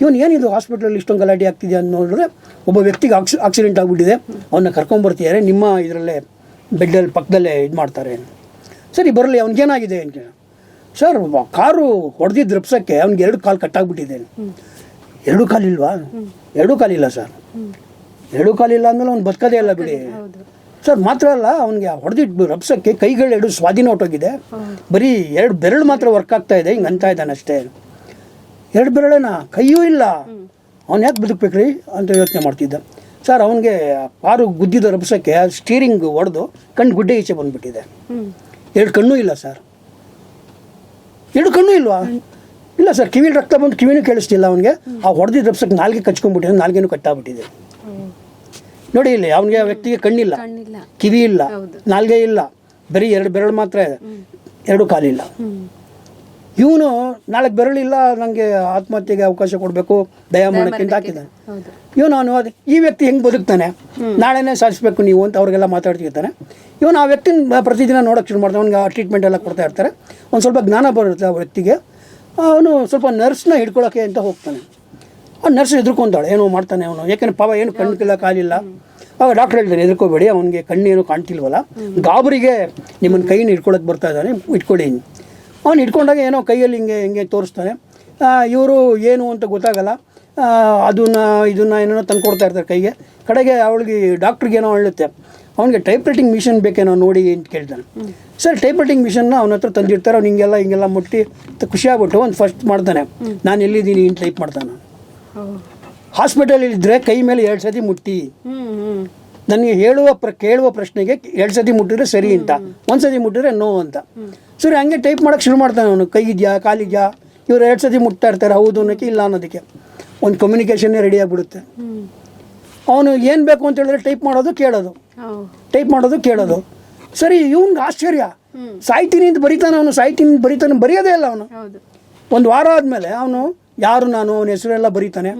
Speaker 2: ಇವನು ಏನಿದು ಹಾಸ್ಪಿಟ್ಲಲ್ಲಿ ಇಷ್ಟೊಂದು ಗಲಾಟೆ ಆಗ್ತಿದೆ ಅಂತ ನೋಡಿದ್ರೆ ಒಬ್ಬ ವ್ಯಕ್ತಿಗೆ ಆಕ್ಸಿ ಆಕ್ಸಿಡೆಂಟ್ ಆಗಿಬಿಟ್ಟಿದೆ. ಅವನ್ನ ಕರ್ಕೊಂಬರ್ತಿದ್ದಾರೆ ನಿಮ್ಮ ಇದರಲ್ಲೇ ಬೆಡ್ಡಲ್ಲಿ ಪಕ್ಕದಲ್ಲೇ ಇದು ಮಾಡ್ತಾರೆ. ಸರಿ, ಬರಲಿ ಅವ್ನಿಗೇನಾಗಿದೆ ಅಂತ ಸರ್, ಕಾರು ಹೊಡೆದಿದ್ದು ರಪ್ಸಕ್ಕೆ ಅವ್ನಿಗೆ ಎರಡು ಕಾಲು ಕಟ್ಟಾಗ್ಬಿಟ್ಟಿದೆ ಎರಡು ಕಾಲಿಲ್ವಾ? ಎರಡು ಕಾಲಿಲ್ಲ ಸರ್. ಎರಡು ಕಾಲಿಲ್ಲ ಅಂದ್ರೆ ಅವ್ನು ಬದುಕದೇ ಇಲ್ಲ ಬಿಡಿ. ಸರ್ ಮಾತ್ರ ಅಲ್ಲ ಅವನಿಗೆ ಹೊಡೆದಿಟ್ಟು ರಪ್ಸಕ್ಕೆ ಕೈಗಳು ಎರಡು ಸ್ವಾಧೀನ ಹೊಟ್ಟೋಗಿದೆ ಬರೀ ಎರಡು ಬೆರಳು ಮಾತ್ರ ವರ್ಕ್ ಆಗ್ತಾ ಇದೆ ಹಿಂಗೆ ಅಂತ ಇದ್ದಾನೆ ಅಷ್ಟೇ. ಎರಡು ಬೆರಳೇನ ಕೈಯೂ ಇಲ್ಲ. ಅವ್ನು ಯಾಕೆ ಬದುಕಬೇಕ್ರಿ ಅಂತ ಯೋಚನೆ ಮಾಡ್ತಿದ್ದ. ಸರ್ ಅವನಿಗೆ ಕಾರು ಗುದ್ದಿದ ರಪ್ಸಕ್ಕೆ ಸ್ಟೀರಿಂಗ್ ಹೊಡೆದು ಕಣ್ಣು ಗುಡ್ಡೆ ಈಚೆ ಬಂದ್ಬಿಟ್ಟಿದೆ. ಎರಡು ಕಣ್ಣು ಇಲ್ಲ ಸರ್. ಎರಡು ಕಣ್ಣು ಇಲ್ವಾ? ಇಲ್ಲ ಸರ್ ಕಿವಿಲಿ ರಕ್ತ ಬಂದು ಕಿವಿನೂ ಕೇಳಿಸ್ತಿಲ್ಲ ಅವನಿಗೆ. ಆ ಹೊಡೆದಿದ್ದ ರಪ್ಸಕ್ಕೆ ನಾಲ್ಗೆ ಕಚ್ಕೊಂಡ್ಬಿಟ್ಟಿದೆ ನಾಲ್ಗೆನೂ ಕಟ್ಟಾಗ್ಬಿಟ್ಟಿದೆ. ನೋಡಿ ಇಲ್ಲಿ ಅವನಿಗೆ ಆ ವ್ಯಕ್ತಿಗೆ ಕಣ್ಣಿಲ್ಲ. ಕಿವಿ ಇಲ್ಲ. ನಾಲ್ಗೆ ಇಲ್ಲ ಬರೀ ಎರಡು ಬೆರಳು ಮಾತ್ರ ಇದೆ. ಎರಡು ಕಾಲಿಲ್ಲ. ಇವನು ನಾಳೆ ಬೆರಳಿಲ್ಲ ನನಗೆ ಆತ್ಮಹತ್ಯೆಗೆ ಅವಕಾಶ ಕೊಡಬೇಕು ದಯ ಮಾಡೋಕ್ಕಿಂತ ಹಾಕಿದ್ದಾನೆ. ಇವನು ಅವನು ಅದೇ ಈ ವ್ಯಕ್ತಿ ಹೆಂಗೆ ಬದುಕ್ತಾನೆ? ನಾಳೆನೇ ಸಾಧಿಸ್ಬೇಕು ನೀವು ಅಂತ ಅವ್ರಿಗೆಲ್ಲ ಮಾತಾಡ್ತಿರ್ತಾನೆ ಇವನು ಆ ವ್ಯಕ್ತಿನ ಪ್ರತಿದಿನ ನೋಡೋಕೆ ಶುರು ಮಾಡ್ತಾನೆ ಅವ್ನಿಗೆ ಟ್ರೀಟ್ಮೆಂಟ್ ಎಲ್ಲ ಕೊಡ್ತಾ ಇರ್ತಾರೆ. ಒಂದು ಸ್ವಲ್ಪ ಜ್ಞಾನ ಬರುತ್ತೆ ಆ ವ್ಯಕ್ತಿಗೆ. ಅವನು ಸ್ವಲ್ಪ ನರ್ಸ್ನ ಹಿಡ್ಕೊಳಕ್ಕೆ ಅಂತ ಹೋಗ್ತಾನೆ. ಆ ನರ್ಸ್ ಎದುರ್ಕೊಂತಾಳೆ ಏನೋ ಮಾಡ್ತಾನೆ ಅವನು. ಯಾಕೆಂದ್ರೆ ಪಾಪ ಏನು ಕಣ್ಣಿಲ್ಲ ಕಾಲಿಲ್ಲ ಆಗ ಡಾಕ್ಟರ್ ಹೇಳ್ತಾನೆ ಎದುರ್ಕೋಬೇಡಿ ಅವನಿಗೆ ಕಣ್ಣೇನು ಕಾಣ್ತಿಲ್ವಲ್ಲ. ಗಾಬರಿಗೆ ನಿಮ್ಮನ್ನು ಕೈನ ಹಿಡ್ಕೊಳಕ್ಕೆ ಬರ್ತಾ ಇದ್ದಾನೆ ಇಟ್ಕೊಳ್ಳಿ ಅವನು ಹಿಡ್ಕೊಂಡಾಗ ಏನೋ ಕೈಯಲ್ಲಿ ಹಿಂಗೆ ಹಿಂಗೆ ತೋರಿಸ್ತಾನೆ. ಇವರು ಏನು ಅಂತ ಗೊತ್ತಾಗಲ್ಲ. ಅದನ್ನ ಇದನ್ನ ಏನೇನೋ ತಂದು ಕೊಡ್ತಾ ಇರ್ತಾರೆ ಕೈಗೆ. ಕಡೆಗೆ ಅವಳಿಗೆ ಡಾಕ್ಟ್ರಿಗೆ ಏನೋ ಹೇಳುತ್ತೆ ಅವನಿಗೆ ಟೈಪ್ ರೈಟಿಂಗ್ ಮಿಷನ್ ಬೇಕೇನೋ ನೋಡಿ ಅಂತ ಕೇಳ್ತಾನೆ. ಸರ್ ಟೈಪ್ ರೈಟಿಂಗ್ ಮಿಷನ್ನ ಅವನ ಹತ್ರ ತಂದಿರ್ತಾರೆ ಅವ್ನು ಹಿಂಗೆಲ್ಲ ಹಿಂಗೆಲ್ಲ ಮುಟ್ಟಿ ಖುಷಿ ಆಗ್ಬಿಟ್ಟು ಒಂದು ಫಸ್ಟ್ ಮಾಡ್ತಾನೆ. ನಾನು ಎಲ್ಲಿದ್ದೀನಿ ಏನು ಟೈಪ್ ಮಾಡ್ತಾನೆ ಹಾಸ್ಪಿಟಲಲ್ಲಿದ್ದರೆ ಕೈ ಮೇಲೆ ಎರಡು ಸತಿ ಮುಟ್ಟಿ. ನನಗೆ ಹೇಳುವ ಪ್ರ ಕೇಳುವ ಪ್ರಶ್ನೆಗೆ ಎರಡು ಸತಿ ಮುಟ್ಟಿದ್ರೆ ಸರಿ ಅಂತ. ಒಂದು ಸತಿ ಮುಟ್ಟಿದ್ರೆ ನೋ ಅಂತ. ಸರಿ ಹಂಗೆ ಟೈಪ್ ಮಾಡೋಕೆ ಶುರು ಮಾಡ್ತಾನೆ ಅವನು. ಕೈ ಇದೆಯಾ ಕಾಲಿದ್ಯಾ ಇವ್ರು ಎರಡು ಸತಿ ಮುಟ್ತಾ ಇರ್ತಾರೆ, ಹೌದು ಅನ್ನೋಕ್ಕೆ ಇಲ್ಲ ಅನ್ನೋದಕ್ಕೆ. ಒಂದು ಕಮ್ಯುನಿಕೇಷನ್ನೇ ರೆಡಿ ಆಗಿಬಿಡುತ್ತೆ. ಅವನು ಏನು ಬೇಕು ಅಂತ ಹೇಳಿದ್ರೆ ಟೈಪ್ ಮಾಡೋದು, ಕೇಳೋದು. ಟೈಪ್ ಮಾಡೋದು ಕೇಳೋದು. ಸರಿ ಇವ್ನಿಗೆ ಆಶ್ಚರ್ಯ. ಸಾಯ್ತೀನಿ ಅಂತ ಬರೀತಾನೆ ಅವನು ಸಾಯ್ತೀನಿ ಅಂತ ಬರೀತಾನೆ ಬರೆಯೋದೇ ಇಲ್ಲ ಅವನು. ಒಂದು ವಾರ ಆದಮೇಲೆ ಅವನು ಯಾರು ನಾನು ಅವನ ಹೆಸರೆಲ್ಲ ಬರೀತಾನೆ.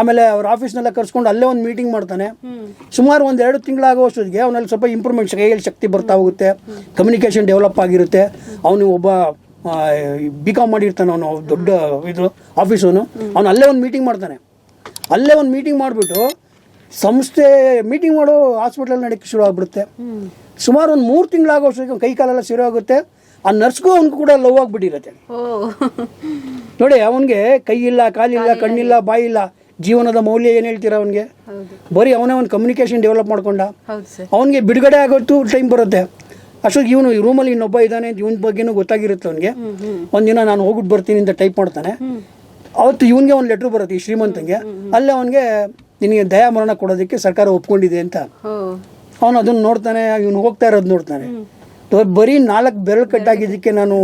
Speaker 2: ಆಮೇಲೆ ಅವ್ರ ಆಫೀಸ್ನೆಲ್ಲ ಕರ್ಸ್ಕೊಂಡು ಅಲ್ಲೇ ಒಂದು ಮೀಟಿಂಗ್ ಮಾಡ್ತಾನೆ. ಸುಮಾರು ಒಂದು ಎರಡು ತಿಂಗಳಾಗುವಷ್ಟೊತ್ತಿಗೆ ಅವನಲ್ಲಿ ಸ್ವಲ್ಪ ಇಂಪ್ರೂವ್ಮೆಂಟ್ ಕೈಯಲ್ಲಿ ಶಕ್ತಿ ಬರ್ತಾ ಹೋಗುತ್ತೆ. ಕಮ್ಯುನಿಕೇಷನ್ ಡೆವಲಪ್ ಆಗಿರುತ್ತೆ. ಅವನು ಒಬ್ಬ ಬಿ ಕಾಮ್ ಮಾಡಿರ್ತಾನೆ ಅವನು ದೊಡ್ಡ ಇದು ಆಫೀಸವನು ಅವನು. ಅಲ್ಲೇ ಒಂದು ಮೀಟಿಂಗ್ ಮಾಡ್ತಾನೆ. ಅಲ್ಲೇ ಒಂದು ಮೀಟಿಂಗ್ ಮಾಡಿಬಿಟ್ಟು ಸಂಸ್ಥೆ ಮೀಟಿಂಗ್ ಮಾಡೋ ಹಾಸ್ಪಿಟಲ್ ನಡೆಯೋಕ್ಕೆ ಶುರು ಆಗ್ಬಿಡುತ್ತೆ. ಸುಮಾರು ಒಂದು ಮೂರು ತಿಂಗಳಾಗೋಷ್ಟೊತ್ತಿಗೆ ಕೈ ಕಾಲೆಲ್ಲ ಶುರು ಆಗುತ್ತೆ. ಆ ನರ್ಸ್ಗೂ ಅವ್ನಿಗೂ ಕೂಡ ಲವ್ ಆಗಿಬಿಟ್ಟಿರುತ್ತೆ. ನೋಡಿ ಅವನಿಗೆ ಕೈ ಇಲ್ಲ ಕಾಲಿಲ್ಲ. ಕಣ್ಣಿಲ್ಲ ಬಾಯಿಲ್ಲ ಜೀವನದ ಮೌಲ್ಯ ಏನು ಹೇಳ್ತೀರಾ ಅವನಿಗೆ? ಬರೀ ಅವನೇ ಒಂದು ಕಮ್ಯುನಿಕೇಶನ್ ಡೆವಲಪ್ ಮಾಡ್ಕೊಂಡ. ಅವನಿಗೆ ಬಿಡುಗಡೆ ಆಗೋತ್ತು ಟೈಮ್ ಬರುತ್ತೆ. ಅಷ್ಟೊಂದು ಇವನು ಈ ರೂಮಲ್ಲಿ ಇನ್ನೊಬ್ಬ ಇದ್ದಾನೆ ಅಂತ ಇವನ ಬಗ್ಗೆನೂ ಗೊತ್ತಾಗಿರುತ್ತೆ ಅವನಿಗೆ. ಒಂದಿನ ನಾನು ಹೋಗ್ಬಿಟ್ಟು ಬರ್ತೀನಿ ಅಂತ ಟೈಪ್ ಮಾಡ್ತಾನೆ. ಅವತ್ತು ಇವನಿಗೆ ಒಂದು ಲೆಟ್ರ್ ಬರುತ್ತೆ ಈ ಶ್ರೀಮಂತಂಗೆ. ಅಲ್ಲೇ ಅವನಿಗೆ ನಿನಗೆ ದಯಾಮರಣ ಕೊಡೋದಕ್ಕೆ ಸರ್ಕಾರ ಒಪ್ಕೊಂಡಿದೆ ಅಂತ. ಅವನು ಅದನ್ನ ನೋಡ್ತಾನೆ ಇವನು ಹೋಗ್ತಾ ಇರೋದು ನೋಡ್ತಾನೆ. ಬರೀ ನಾಲ್ಕು ಬೆರಳು ಕಟ್ಟಾಗಿದ್ದಕ್ಕೆ ನಾನು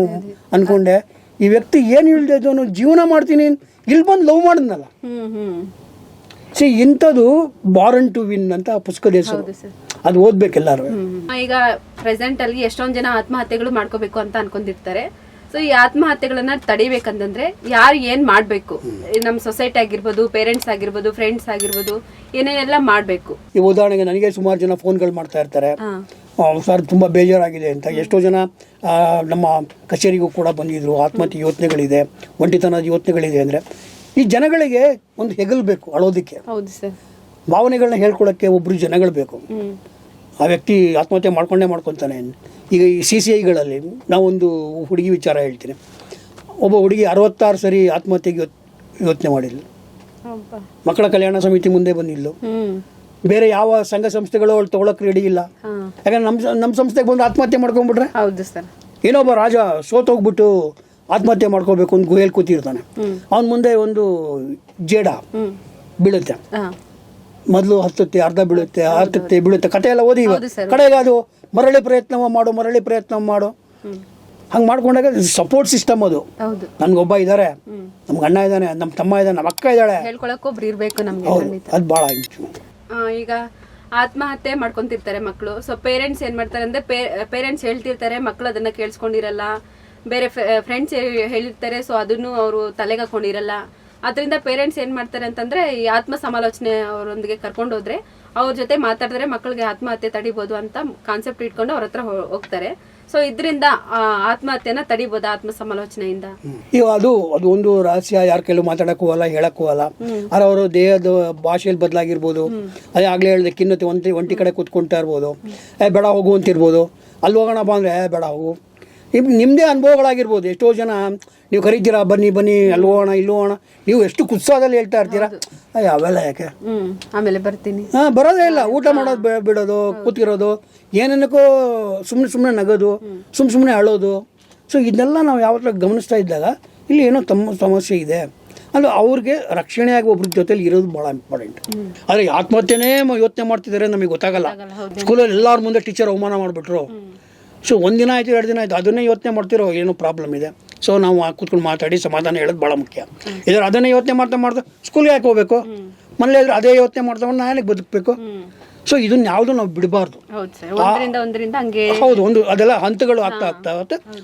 Speaker 2: ಅನ್ಕೊಂಡೆ. ಈ ವ್ಯಕ್ತಿ ಏನು ಇಲ್ದೇ ಅವನು ಜೀವನ ಮಾಡ್ತೀನಿ. ಇಲ್ಲಿ ಬಂದು ಲವ್ ಮಾಡಿದ್ನಲ್ಲ. ಸಿ ಇಂಥದ್ದು ಬಾರನ್ ಟು ವಿನ್ ಅಂತ ಪುಸ್ತಕದ ಹೆಸರು. ಅದು ಓದ್ಬೇಕು ಎಲ್ಲರೂ
Speaker 1: ಈಗ ಪ್ರೆಸೆಂಟ್ ಅಲ್ಲಿ ಎಷ್ಟೊಂದು ಜನ ಆತ್ಮಹತ್ಯೆಗಳು ಮಾಡ್ಕೋಬೇಕು ಅಂತ ಅನ್ಕೊಂಡಿರ್ತಾರೆ. ಸೊ ಈ ಆತ್ಮಹತ್ಯೆಗಳನ್ನ ತಡಿಬೇಕಂತಂದ್ರೆ ಯಾರು ಏನ್ ಮಾಡ್ಬೇಕು? ನಮ್ಮ ಸೊಸೈಟಿ ಆಗಿರ್ಬೋದು ಪೇರೆಂಟ್ಸ್ ಆಗಿರ್ಬೋದು ಫ್ರೆಂಡ್ಸ್ ಆಗಿರ್ಬೋದು ಏನೇನೆಲ್ಲ ಮಾಡ್ಬೇಕು?
Speaker 2: ಈ ಉದಾಹರಣೆಗೆ ನನಗೆ ಸುಮಾರು ಜನ ಫೋನ್ಗಳು ಮಾಡ್ತಾ ಇರ್ತಾರೆ. ಸರ್ ತುಂಬ ಬೇಜಾರಾಗಿದೆ ಅಂತ. ಎಷ್ಟೋ ಜನ ನಮ್ಮ ಕಚೇರಿಗೂ ಕೂಡ ಬಂದಿದ್ರು. ಆತ್ಮಹತ್ಯೆ ಯೋಚನೆಗಳಿದೆ ಒಂಟಿತನದ ಯೋಚನೆಗಳಿದೆ ಅಂದರೆ. ಈ ಜನಗಳಿಗೆ ಒಂದು ಹೆಗಲು ಬೇಕು ಅಳೋದಕ್ಕೆ.
Speaker 1: ಹೌದು ಸರ್.
Speaker 2: ಭಾವನೆಗಳನ್ನ ಹೇಳ್ಕೊಳಕ್ಕೆ ಒಬ್ಬರು ಜನಗಳು ಬೇಕು. ಆ ವ್ಯಕ್ತಿ ಆತ್ಮಹತ್ಯೆ ಮಾಡ್ಕೊಂಡೇ ಮಾಡ್ಕೊತಾನೆ. ಈಗ ಈ ಸಿ ಸಿ ಐಗಳಲ್ಲಿ ನಾವೊಂದು ಹುಡುಗಿ ವಿಚಾರ ಹೇಳ್ತೀನಿ. ಒಬ್ಬ ಹುಡುಗಿ ಅರವತ್ತಾರು ಸರಿ ಆತ್ಮಹತ್ಯೆಗೆ ಯೋಚ್- ಯೋಚನೆ ಮಾಡಿಲ್ಲ ಮಕ್ಕಳ ಕಲ್ಯಾಣ ಸಮಿತಿ ಮುಂದೆ ಬಂದಿಲ್ಲ ಬೇರೆ ಯಾವ ಸಂಘ ಸಂಸ್ಥೆಗಳು ಅವಳು ತೊಗೊಳಕ್ಕೆ ರೆಡಿ ಇಲ್ಲ. ಯಾಕಂದ್ರೆ ನಮ್ಮ ನಮ್ಮ ಸಂಸ್ಥೆಗೆ ಬಂದು ಆತ್ಮಹತ್ಯೆ ಮಾಡ್ಕೊಂಡ್ಬಿಟ್ರೆ
Speaker 1: ಹೌದು ಸರ್.
Speaker 2: ಏನೊಬ್ಬ ರಾಜ ಸೋತೋಗ್ಬಿಟ್ಟು ಆತ್ಮಹತ್ಯೆ ಮಾಡ್ಕೋಬೇಕು ಅಂತ ಗುಹೆಯಲ್ಲಿ ಕೂತಿರ್ತಾನೆ. ಅವನ ಮುಂದೆ ಒಂದು ಜೇಡ ಬೀಳುತ್ತೆ. ಮೊದಲು ಹತ್ತುತ್ತೆ ಅರ್ಧ ಬೀಳುತ್ತೆ ಹತ್ತುತ್ತೆ ಬೀಳುತ್ತೆ. ಕತೆ ಎಲ್ಲ ಓದಿ. ಕಡೆಗೆ ಅದು ಮರಳಿ ಪ್ರಯತ್ನ ಮಾಡು ಮರಳಿ ಪ್ರಯತ್ನ ಮಾಡು. ಹಂಗೆ ಮಾಡ್ಕೊಂಡಾಗ ಸಪೋರ್ಟ್ ಸಿಸ್ಟಮ್ ಅದು. ನನ್ಗೊಬ್ಬ ಇದ್ದಾರೆ ನಮ್ಗೆ ಅಣ್ಣ ಇದ್ದಾನೆ ನಮ್ಮ ತಮ್ಮ ಇದ್ದಾನೆ ನಮ್ಮ ಅಕ್ಕ ಇದ್ದಾಳೆ
Speaker 1: ಇರಬೇಕು ನಮ್ಗೆ
Speaker 2: ಅದು ಭಾಳ
Speaker 1: ಈಗ ಆತ್ಮಹತ್ಯೆ ಮಾಡ್ಕೊಂತಿರ್ತಾರೆ ಮಕ್ಕಳು ಸೊ ಪೇರೆಂಟ್ಸ್ ಏನು ಮಾಡ್ತಾರೆ ಅಂದ್ರೆ ಪೇರೆಂಟ್ಸ್ ಹೇಳ್ತಿರ್ತಾರೆ ಮಕ್ಕಳು ಅದನ್ನು ಕೇಳಿಸ್ಕೊಂಡಿರಲ್ಲ. ಬೇರೆ ಫ್ರೆಂಡ್ಸ್ ಹೇಳಿರ್ತಾರೆ ಸೊ ಅದನ್ನು ಅವರು ತಲೆಗೆ ಹಾಕೊಂಡಿರಲ್ಲ. ಅದರಿಂದ ಪೇರೆಂಟ್ಸ್ ಏನ್ ಮಾಡ್ತಾರೆ ಅಂತಂದ್ರೆ ಈ ಆತ್ಮ ಸಮಾಲೋಚನೆ ಅವರೊಂದಿಗೆ ಕರ್ಕೊಂಡು ಹೋದ್ರೆ ಅವ್ರ ಜೊತೆ ಮಾತಾಡಿದ್ರೆ ಮಕ್ಕಳಿಗೆ ಆತ್ಮಹತ್ಯೆ ತಡಿಬೋದು ಅಂತ ಕಾನ್ಸೆಪ್ಟ್ ಇಟ್ಕೊಂಡು ಅವ್ರ ಹತ್ರ ಹೋಗ್ತಾರೆ. ಸೊ ಇದರಿಂದ ಆತ್ಮಹತ್ಯೆನ ತಡಿಬೋದು ಆತ್ಮ ಸಮಾಲೋಚನೆಯಿಂದ
Speaker 2: ಈಗ ಅದು ಅದು ಒಂದು ರಹಸ್ಯ ಯಾರ ಕೈಲೂ ಮಾತಾಡಕ್ಕೂ ಅಲ್ಲ ಹೇಳಕ್ಕೂ ಅಲ್ಲ. ಆದ್ರೆ ಅವರು ದೇಹದ ಭಾಷೆಯಲ್ಲಿ ಬದಲಾಗಿರ್ಬೋದು. ಅದೇ ಆಗಲೇ ಹೇಳಿದೆ ಖಿನ್ನತೆ ಒಂಟಿ ಒಂಟಿ ಕಡೆ ಕೂತ್ಕೊಂತಾ ಇರ್ಬೋದು. ಏ ಬೇಡ ಹೋಗು ಅಂತಿರ್ಬೋದು. ಅಲ್ಲಿ ಹೋಗೋಣ ಬಾ ಅಂದರೆ ಬೇಡ ಹೋಗು. ನಿಮ್ ನಿಮ್ಮದೇ ಅನುಭವಗಳಾಗಿರ್ಬೋದು. ಎಷ್ಟೋ ಜನ ನೀವು ಕರೀತೀರಾ ಬನ್ನಿ ಬನ್ನಿ ಅಲ್ಲಿ ಹೋಗೋಣ ಇಲ್ಲಿ ಹೋಗೋಣ. ನೀವು ಎಷ್ಟು ಕುತ್ಸಾದಲ್ಲಿ ಹೇಳ್ತಾ ಇರ್ತೀರಾ? ಅವೆಲ್ಲ ಯಾಕೆ?
Speaker 1: ಆಮೇಲೆ ಬರ್ತೀನಿ.
Speaker 2: ಹಾಂ ಬರೋದೇ ಇಲ್ಲ. ಊಟ ಮಾಡೋದು ಬಿಡೋದು ಕೂತಿರೋದು ಏನೇನಕ್ಕೂ ಸುಮ್ಮನೆ ಸುಮ್ಮನೆ ನಗೋದು ಸುಮ್ಮ ಸುಮ್ಮನೆ ಅಳೋದು. ಸೊ ಇದನ್ನೆಲ್ಲ ನಾವು ಯಾವತ್ತೂ ಗಮನಿಸ್ತಾ ಇದ್ದಾಗ ಇಲ್ಲಿ ಏನೋ ತಮ್ಮ ಸಮಸ್ಯೆ ಇದೆ. ಅಂದ್ರೆ ಅವ್ರಿಗೆ ರಕ್ಷಣೆಯಾಗಿ ಒಬ್ರ ಜೊತೆಲಿ ಇರೋದು ಭಾಳ ಇಂಪಾರ್ಟೆಂಟ್ ಆದರೆ ಆತ್ಮಹತ್ಯೆನೇ ಯೋಚನೆ ಮಾಡ್ತಿದ್ದಾರೆ ನಮಗೆ ಗೊತ್ತಾಗಲ್ಲ. ಸ್ಕೂಲಲ್ಲಿ ಎಲ್ಲರ ಮುಂದೆ ಟೀಚರ್ ಅವಮಾನ ಮಾಡಿಬಿಟ್ರು. ಸೊ ಒಂದಿನ ಆಯ್ತು ಎರಡು ದಿನ ಆಯ್ತು ಅದನ್ನೇ ಯೋಚನೆ ಮಾಡ್ತಿರೋ ಏನೋ ಪ್ರಾಬ್ಲಮ್ ಇದೆ. ಸೊ ನಾವು ಆ ಕೂತ್ಕೊಂಡು ಮಾತಾಡಿ ಸಮಾಧಾನ ಹೇಳೋದು ಭಾಳ ಮುಖ್ಯ. ಇದ್ರೆ ಅದನ್ನೇ ಯೋಚನೆ ಮಾಡ್ತಾ ಮಾಡ್ತಾ ಸ್ಕೂಲ್ಗೆ ಯಾಕೆ ಹೋಗ್ಬೇಕು? ಮನೇಲಿ ಇದ್ರೆ ಅದೇ ಯೋಚನೆ ಮಾಡ್ತಾ ನಾನು ಯಾಕೆ ಬದುಕಬೇಕು. ಸೊ ಇದನ್ನ ಯಾವುದು ನಾವು ಬಿಡಬಾರ್ದು.
Speaker 1: ಹೌದು ಸರ್. ಒಂದರಿಂದ ಒಂದರಿಂದ ಹಂಗೆ
Speaker 2: ಹೌದು ಒಂದು ಅದೆಲ್ಲ ಹಂತಗಳು ಆಗ್ತಾ ಆಗ್ತಾ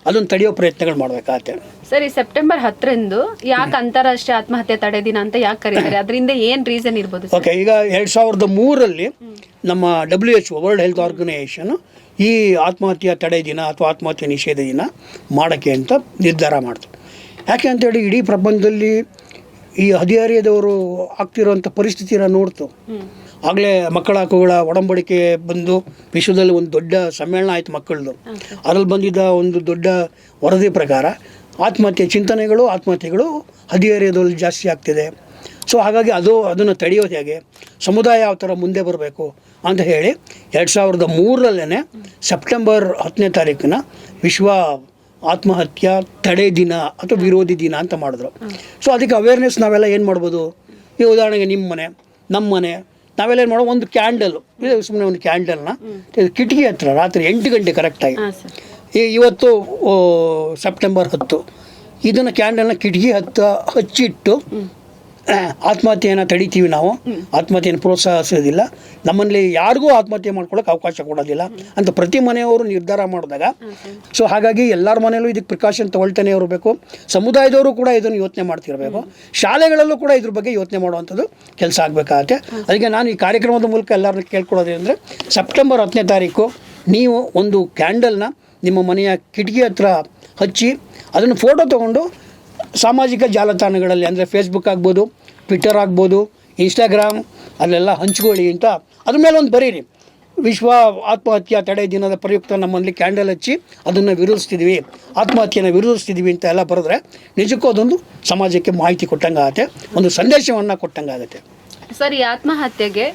Speaker 2: ಅದನ್ನ ತಡೆಯೋ ಪ್ರಯತ್ನಗಳು ಮಾಡ್ಬೇಕಾಗತ್ತೆ.
Speaker 1: ಸರಿ ಸೆಪ್ಟೆಂಬರ್ ಹತ್ತರಂದು ಯಾಕೆ ಅಂತಾರಾಷ್ಟ್ರೀಯ ಆತ್ಮಹತ್ಯೆ ತಡೆ ದಿನ ಅಂತ ಯಾಕೆ ಕರೀತಾರೆ? *coughs* ಅದರಿಂದ ಏನ್ ರೀಸನ್ ಇರ್ಬೋದು
Speaker 2: ಓಕೆ ಈಗ ಎರಡ್ ಸಾವಿರದ ಮೂರರಲ್ಲಿ ನಮ್ಮ W H world health organisation ಈ ಆತ್ಮಹತ್ಯೆ ತಡೆ ದಿನ ಅಥವಾ ಆತ್ಮಹತ್ಯೆ ನಿಷೇಧ ದಿನ ಮಾಡೋಕ್ಕೆ ಅಂತ ನಿರ್ಧಾರ ಮಾಡ್ತು. ಯಾಕೆ ಅಂತೇಳಿ ಇಡೀ ಪ್ರಪಂಚದಲ್ಲಿ ಈ ಹದಿಹರೆಯದವರು ಆಗ್ತಿರೋಂಥ ಪರಿಸ್ಥಿತಿನ ನೋಡ್ತು. ಆಗಲೇ ಮಕ್ಕಳ ಹಕ್ಕುಗಳ ಒಡಂಬಡಿಕೆ ಬಂದು ವಿಶ್ವದಲ್ಲಿ ಒಂದು ದೊಡ್ಡ ಸಮ್ಮೇಳನ ಆಯಿತು ಮಕ್ಕಳದು. ಅದ್ರಲ್ಲಿ ಬಂದಿದ್ದ ಒಂದು ದೊಡ್ಡ ವರದಿ ಪ್ರಕಾರ ಆತ್ಮಹತ್ಯೆ ಚಿಂತನೆಗಳು ಆತ್ಮಹತ್ಯೆಗಳು ಹದಿಹರೆಯದಲ್ಲಿ ಜಾಸ್ತಿ ಆಗ್ತಿದೆ. ಸೊ ಹಾಗಾಗಿ ಅದು ಅದನ್ನು ತಡೆಯೋದು ಹೇಗೆ ಸಮುದಾಯ ಯಾವ ಥರ ಮುಂದೆ ಬರಬೇಕು ಅಂತ ಹೇಳಿ ಎರಡು ಸಾವಿರದ ಮೂರರಲ್ಲೇ ಸೆಪ್ಟೆಂಬರ್ ಹತ್ತನೇ ತಾರೀಕಿನ ವಿಶ್ವ ಆತ್ಮಹತ್ಯಾ ತಡೆ ದಿನ ಅಥವಾ ವಿರೋಧಿ ದಿನ ಅಂತ ಮಾಡಿದ್ರು. ಸೊ ಅದಕ್ಕೆ ಅವೇರ್ನೆಸ್ ನಾವೆಲ್ಲ ಏನು ಮಾಡ್ಬೋದು? ಈ ಉದಾಹರಣೆಗೆ ನಿಮ್ಮ ಮನೆ ನಮ್ಮ ಮನೆ ನಾವೆಲ್ಲ ಏನು ಮಾಡೋ ಒಂದು ಕ್ಯಾಂಡಲ್ ಸುಮ್ಮನೆ ಒಂದು ಕ್ಯಾಂಡಲ್ನ ಕಿಟಕಿ ಹತ್ರ ರಾತ್ರಿ ಎಂಟು ಗಂಟೆ ಕರೆಕ್ಟಾಗಿ ಈ ಇವತ್ತು ಸೆಪ್ಟೆಂಬರ್ ಹತ್ತು ಇದನ್ನು ಕ್ಯಾಂಡಲ್ನ ಕಿಟಕಿ ಹತ್ತ ಹಚ್ಚಿಟ್ಟು *coughs* ಆತ್ಮಹತ್ಯೆಯನ್ನು ತಡಿತೀವಿ ನಾವು. ಆತ್ಮಹತ್ಯೆಯನ್ನು ಪ್ರೋತ್ಸಾಹಿಸೋದಿಲ್ಲ. ನಮ್ಮಲ್ಲಿ ಯಾರಿಗೂ ಆತ್ಮಹತ್ಯೆ ಮಾಡ್ಕೊಳ್ಳೋಕೆ ಅವಕಾಶ ಕೊಡೋದಿಲ್ಲ. ಅಂತ ಪ್ರತಿ ಮನೆಯವರು ನಿರ್ಧಾರ ಮಾಡಿದಾಗ, ಸೊ ಹಾಗಾಗಿ ಎಲ್ಲರ ಮನೆಯಲ್ಲೂ ಇದಕ್ಕೆ ಪ್ರಿಕಾಷನ್ ತಗೊಳ್ತಾನೆ ಇರಬೇಕು. ಸಮುದಾಯದವರು ಕೂಡ ಇದನ್ನು ಯೋಚನೆ ಮಾಡ್ತಿರಬೇಕು. ಶಾಲೆಗಳಲ್ಲೂ ಕೂಡ ಇದ್ರ ಬಗ್ಗೆ ಯೋಚನೆ ಮಾಡುವಂಥದ್ದು ಕೆಲಸ ಆಗಬೇಕಾಗತ್ತೆ. ಅದಕ್ಕೆ ನಾನು ಈ ಕಾರ್ಯಕ್ರಮದ ಮೂಲಕ ಎಲ್ಲರನ್ನ ಕೇಳ್ಕೊಳ್ಳೋದೇ ಅಂದರೆ ಸೆಪ್ಟೆಂಬರ್ ಹತ್ತನೇ ತಾರೀಕು ನೀವು ಒಂದು ಕ್ಯಾಂಡಲ್ನ ನಿಮ್ಮ ಮನೆಯ ಕಿಟಕಿ ಹತ್ರ ಹಚ್ಚಿ, ಅದನ್ನು ಫೋಟೋ ತೊಗೊಂಡು ಸಾಮಾಜಿಕ ಜಾಲತಾಣಗಳಲ್ಲಿ ಅಂದರೆ ಫೇಸ್ಬುಕ್ ಆಗ್ಬೋದು ಟ್ವಿಟ್ಟರ್ ಆಗ್ಬೋದು ಇನ್ಸ್ಟಾಗ್ರಾಮ್ ಅಲ್ಲೆಲ್ಲ ಹಂಚ್ಕೊಳ್ಳಿ ಅಂತ ಅದ್ರ ಮೇಲೆ ಒಂದು ಬರೀರಿ. ವಿಶ್ವ ಆತ್ಮಹತ್ಯಾ ತಡೆ ದಿನದ ಪ್ರಯುಕ್ತ ನಮ್ಮಲ್ಲಿ ಕ್ಯಾಂಡಲ್ ಹಚ್ಚಿ ಅದನ್ನು ವಿರೋಧಿಸ್ತಿದ್ವಿ. ಆತ್ಮಹತ್ಯೆನ ವಿರೋಧಿಸ್ತಿದ್ವಿ ಅಂತ ಎಲ್ಲ ಬರೆದ್ರೆ ನಿಜಕ್ಕೂ ಅದೊಂದು ಸಮಾಜಕ್ಕೆ ಮಾಹಿತಿ ಕೊಟ್ಟಂಗಾಗತ್ತೆ ಒಂದು ಸಂದೇಶವನ್ನು ಕೊಟ್ಟಂಗಾಗತ್ತೆ.
Speaker 1: ಸರ್ ಈ ಆತ್ಮಹತ್ಯೆಗೆ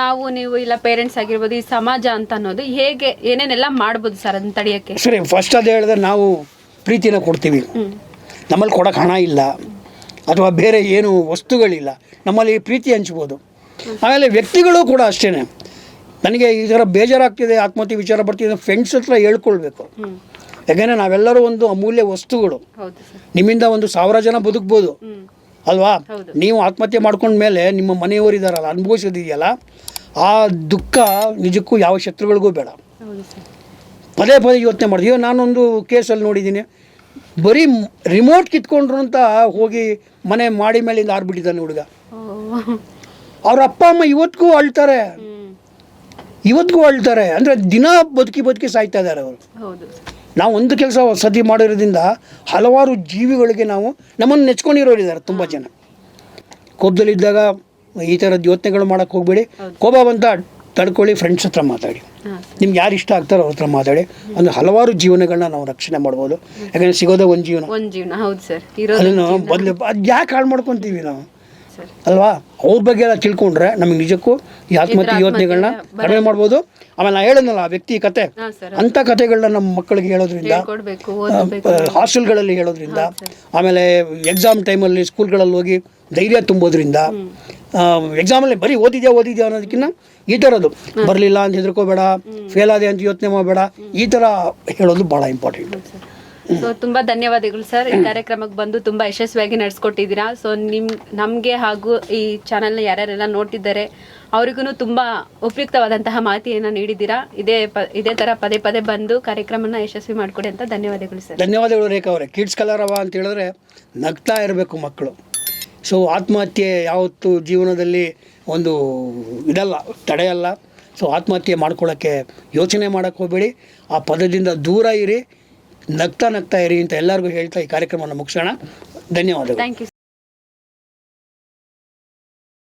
Speaker 1: ನಾವು ನೀವು ಇಲ್ಲ ಪೇರೆಂಟ್ಸ್ ಆಗಿರ್ಬೋದು ಈ ಸಮಾಜ ಅಂತ ಅನ್ನೋದು ಹೇಗೆ ಏನೇನೆಲ್ಲ ಮಾಡ್ಬೋದು ಸರ್ ಅದನ್ನ ತಡೆಯೋಕ್ಕೆ?
Speaker 2: ಸರಿ ಫಸ್ಟ್ ಅದು ಹೇಳಿದ್ರೆ ನಾವು ಪ್ರೀತಿನ ಕೊಡ್ತೀವಿ. ನಮ್ಮಲ್ಲಿ ಕೊಡೋಕೆ ಹಣ ಇಲ್ಲ ಅಥವಾ ಬೇರೆ ಏನು ವಸ್ತುಗಳಿಲ್ಲ ನಮ್ಮಲ್ಲಿ ಪ್ರೀತಿ ಹಂಚ್ಬೋದು. ಆಮೇಲೆ ವ್ಯಕ್ತಿಗಳು ಕೂಡ ಅಷ್ಟೇ ನನಗೆ ಈ ಥರ ಬೇಜಾರಾಗ್ತಿದೆ ಆತ್ಮಹತ್ಯೆ ವಿಚಾರ ಬರ್ತಿದೆ ಫ್ರೆಂಡ್ಸ್ ಹತ್ರ ಹೇಳ್ಕೊಳ್ಬೇಕು. ಯಾಕೆಂದರೆ ನಾವೆಲ್ಲರೂ ಒಂದು ಅಮೂಲ್ಯ ವಸ್ತುಗಳು. ನಿಮ್ಮಿಂದ ಒಂದು ಸಾವಿರ ಜನ ಬದುಕ್ಬೋದು. ಅಲ್ವಾ? ನೀವು ಆತ್ಮಹತ್ಯೆ ಮಾಡ್ಕೊಂಡ ಮೇಲೆ ನಿಮ್ಮ ಮನೆಯವರಿದಾರಲ್ಲ ಅನುಭವಿಸೋದಿದೆಯಲ್ಲ ಆ ದುಃಖ ನಿಜಕ್ಕೂ ಯಾವ ಶತ್ರುಗಳಿಗೂ ಬೇಡ. ಪದೇ ಪದೇ ಯೋಚನೆ ಮಾಡಿದೀವಿ ನಾನೊಂದು ಕೇಸಲ್ಲಿ ನೋಡಿದ್ದೀನಿ. ಬರೀ ರಿಮೋಟ್ ಕಿತ್ಕೊಂಡ್ರು ಅಂತ ಹೋಗಿ ಮನೆ ಮಾಡಿ ಮೇಲಿಂದ ಆರ್ಬಿಟ್ಟಿದ್ದಾನೆ ಹುಡುಗ. ಅವ್ರ ಅಪ್ಪ ಅಮ್ಮ ಇವತ್ತಿಗೂ ಅಳ್ತಾರೆ. ಇವತ್ತಿಗೂ ಅಳ್ತಾರೆ. ಅಂದರೆ ದಿನ ಬದುಕಿ ಬದುಕಿ ಸಾಯ್ತಾ ಇದ್ದಾರೆ ಅವರು. ನಾವು ಒಂದು ಕೆಲಸ ವಸತಿ ಮಾಡಿರೋದ್ರಿಂದ ಹಲವಾರು ಜೀವಿಗಳಿಗೆ ನಾವು ನಮ್ಮನ್ನು ನೆಚ್ಕೊಂಡಿರೋರಿದ್ದಾರೆ ತುಂಬ ಜನ. ಕೋಪದಲ್ಲಿದ್ದಾಗ ಈ ಥರದ ಯೋಚನೆಗಳು ಮಾಡೋಕ್ಕೆ ಹೋಗಬೇಡಿ. ಕೋಪ ಬಂತ ತಡ್ಕೊಳ್ಳಿ ಫ್ರೆಂಡ್ಸ್ ಹತ್ರ ಮಾತಾಡಿ. ನಿಮ್ಗೆ ಯಾರು ಇಷ್ಟ ಆಗ್ತಾರೋ ಅವ್ರ ಹತ್ರ ಮಾತಾಡಿ. ಅಂದ್ರೆ ಹಲವಾರು ಜೀವನಗಳನ್ನ ನಾವು ರಕ್ಷಣೆ ಮಾಡ್ಬೋದು. ಯಾಕಂದ್ರೆ ಸಿಗೋದೇ ಒಂದು ಜೀವನ.
Speaker 1: ಒಂದ್ ಜೀವನ ಹೌದು ಸರ್.
Speaker 2: ಅದನ್ನು ಬದಲು ಅದು ಯಾಕೆ ಹಾಳು ಮಾಡ್ಕೊತೀವಿ ನಾವು? ಅಲ್ವಾ? ಅವ್ರ ಬಗ್ಗೆ ಎಲ್ಲ ತಿಳ್ಕೊಂಡ್ರೆ ನಮಗೆ ನಿಜಕ್ಕೂ ಈ ಆತ್ಮಹತ್ಯೆ ಯೋಚನೆಗಳನ್ನ ಕಡಿಮೆ ಮಾಡ್ಬೋದು. ಆಮೇಲೆ ನಾ ಹೇಳಿದ್ನಲ್ಲ ಆ ವ್ಯಕ್ತಿ ಕತೆ. ಅಂಥ ಕಥೆಗಳನ್ನ ನಮ್ಮ ಮಕ್ಕಳಿಗೆ ಹೇಳೋದ್ರಿಂದ ಹಾಸ್ಟೆಲ್ಗಳಲ್ಲಿ ಹೇಳೋದ್ರಿಂದ ಆಮೇಲೆ ಎಕ್ಸಾಮ್ ಟೈಮಲ್ಲಿ ಸ್ಕೂಲ್ಗಳಲ್ಲಿ ಹೋಗಿ ಧೈರ್ಯ ತುಂಬೋದ್ರಿಂದ ಎಕ್ಸಾಮಲ್ಲಿ ಬರೀ ಓದಿದ್ಯಾ ಓದಿದ್ಯಾ ಅನ್ನೋದಕ್ಕಿಂತ ಈ ಥರದ್ದು. ಬರಲಿಲ್ಲ ಅಂತ ಹೆದರ್ಕೋಬೇಡ ಫೇಲ್ ಆದೆ ಅಂತ ಯೋಚನೆ ಮಾಡಬೇಡ ಈ ಥರ ಹೇಳೋದು ಭಾಳ ಇಂಪಾರ್ಟೆಂಟ್
Speaker 1: ಸೊ ತುಂಬಾ ಧನ್ಯವಾದಗಳು ಸರ್. ಈ ಕಾರ್ಯಕ್ರಮಕ್ಕೆ ಬಂದು ತುಂಬಾ ಯಶಸ್ವಿಯಾಗಿ ನಡೆಸ್ಕೊಟ್ಟಿದ್ದೀರಾ. ಸೊ ನಿಮ್ ನಮ್ಗೆ ಹಾಗೂ ಈ ಚಾನೆಲ್ನ ಯಾರ್ಯಾರೆಲ್ಲ ನೋಡ್ತಿದ್ದಾರೆ ಅವರಿಗೂ ತುಂಬಾ ಉಪಯುಕ್ತವಾದಂತಹ ಮಾಹಿತಿಯನ್ನು ನೀಡಿದ್ದೀರಾ. ಇದೇ ಪ ಇದೇ ತರ ಪದೇ ಪದೇ ಬಂದು ಕಾರ್ಯಕ್ರಮನ ಯಶಸ್ವಿ ಮಾಡಿಕೊಡಿ ಅಂತ ಧನ್ಯವಾದಗಳು ಸರ್.
Speaker 2: ಧನ್ಯವಾದಗಳು ರೇಖಾ ಅವರೇ. ಕಿಡ್ಸ್ ಅವ ಅಂತ ಹೇಳಿದ್ರೆ ನಗ್ತಾ ಇರಬೇಕು ಮಕ್ಕಳು. ಸೊ ಆತ್ಮಹತ್ಯೆ ಯಾವತ್ತು ಜೀವನದಲ್ಲಿ ಒಂದು ಇದಲ್ಲ, ತಡೆಯಲ್ಲ. ಸೊ ಆತ್ಮಹತ್ಯೆ ಮಾಡ್ಕೊಳ್ಳೋಕ್ಕೆ ಯೋಚನೆ ಮಾಡೋಕ್ಕೆ ಹೋಗಬೇಡಿ. ಆ ಪದದಿಂದ ದೂರ ಇರಿ. ನಗ್ತಾ ನಗ್ತಾ ಇರಿ ಅಂತ ಎಲ್ಲರಿಗೂ ಹೇಳ್ತಾ ಈ ಕಾರ್ಯಕ್ರಮವನ್ನು ಮುಗಿಸೋಣ. ಧನ್ಯವಾದಗಳು.